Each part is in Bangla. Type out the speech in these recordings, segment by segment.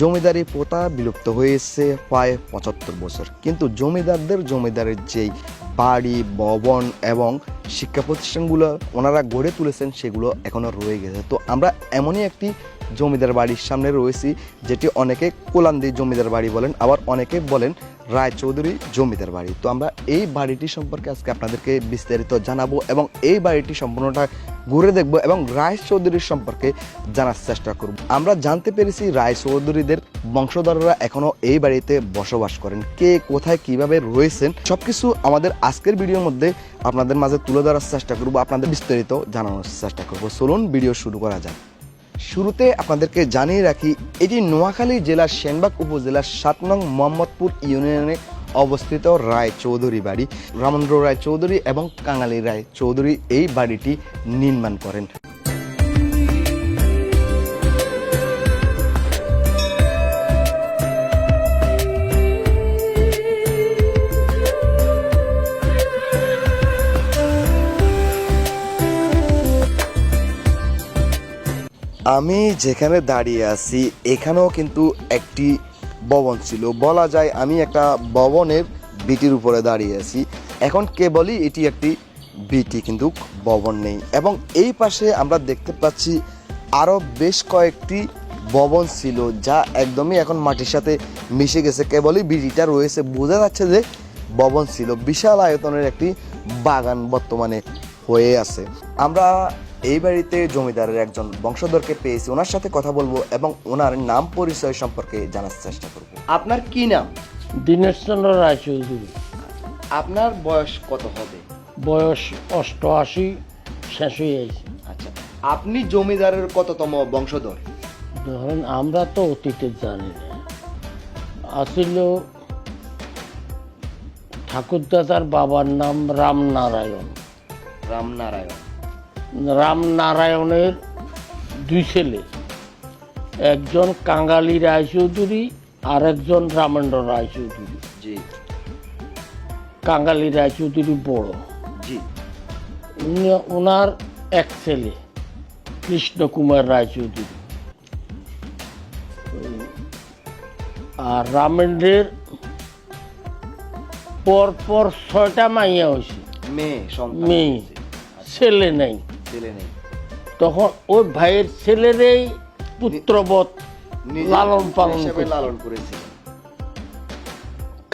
জমিদারি প্রথা বিলুপ্ত হয়েছে প্রায় পঁচাত্তর বছর। কিন্তু জমিদারদের জমিদারের যেই বাড়ি, ভবন এবং শিক্ষা প্রতিষ্ঠানগুলো ওনারা গড়ে তুলেছেন, সেগুলো এখনও রয়ে গেছে। তো আমরা এমনই একটি জমিদার বাড়ির সামনে রয়েছি, যেটি অনেকে কোলান্দি জমিদার বাড়ি বলেন, আবার অনেকে বলেন রায়চৌধুরী জমিদার বাড়ি। তো আমরা এই বাড়িটি সম্পর্কে আজকে আপনাদেরকে বিস্তারিত জানাব এবং এই বাড়িটি সম্পূর্ণটা ঘুরে দেখব এবং রায় চৌধুরীর সম্পর্কে জানার চেষ্টা করব। আমরা জানতে পেরেছি রায় চৌধুরীদের বংশধররা এখনও এই বাড়িতে বসবাস করেন। কে কোথায় কীভাবে রয়েছেন সব কিছু আমাদের আজকের ভিডিওর মধ্যে আপনাদের মাঝে তুলে ধরার চেষ্টা করব, আপনাদের বিস্তারিত জানানোর চেষ্টা করব। চলুন ভিডিও শুরু করা যাক। শুরুতে আপনাদেরকে জানিয়ে রাখি, এটি নোয়াখালী জেলার সেনবাগ উপজেলার সাত নং মোহাম্মদপুর ইউনিয়নে অবস্থিত রায় চৌধুরী বাড়ি। রামেন্দ্র রায় চৌধুরী এবং কাঙালি রায় চৌধুরী এই বাড়িটি নির্মাণ করেন। আমি যেখানে দাঁড়িয়ে আছি, এখানেও কিন্তু একটি ভবন ছিল। বলা যায় আমি একটা ভবনের বিটির উপরে দাঁড়িয়ে আছি। এখন কেবলই এটি একটি বিটি কিন্তু ভবন নেই। এবং এই পাশে আমরা দেখতে পাচ্ছি আরও বেশ কয়েকটি ভবন ছিল, যা একদমই এখন মাটির সাথে মিশে গেছে। কেবলই বিটিটা রয়েছে। বোঝা যাচ্ছে যে ভবন ছিল। বিশাল আয়তনের একটি বাগান বর্তমানে হয়ে আছে। আমরা এই বাড়িতে জমিদারের একজন বংশধরকে পেয়েছি ওনার সাথে কথা বলব এবং ওনার নাম পরিচয় সম্পর্কে জানার চেষ্টা করব। আপনার কি নাম? দীনেশচন্দ্র রায়চৌধুরী আপনার বয়স কত হবে? বয়স অষ্টআশি শেষ হয়ে গেছে আচ্ছা আপনি জমিদারের কততম বংশধর? ধরেন আমরা তো অতীতে জানি না। আসিল ঠাকুরদাদার বাবার নাম রামনারায়ণ। রামনারায়ণ। রামনারায়ণের দুই ছেলে। একজন কাঙ্গালি রায়চৌধুরী আর একজন রামেন্দ্র রায়চৌধুরী। জি। কাঙ্গালি রায়চৌধুরী বড়। জি। উনি ওনার এক ছেলে কৃষ্ণ কৃষ্ণকুমার রায়চৌধুরী। আর রামেন্দ্রের পর পর ছয়টা মাইয়া হয়েছে। মেয়ে মেয়ে। ছেলে নেই। ছেলে নেই। তখন ওই ভাইয়ের ছেলেরই পুত্রবধ লালন পালন লালন করেছিলেন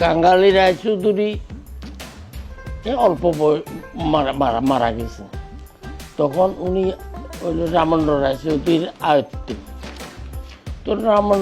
কাঙ্গালি রায়চৌধুরী অল্প মারা মারা গেছে। তখন উনি ওই রামেন্দ্র রায়চৌধুরীর আয়ত্তে। তো রামেন্দ্র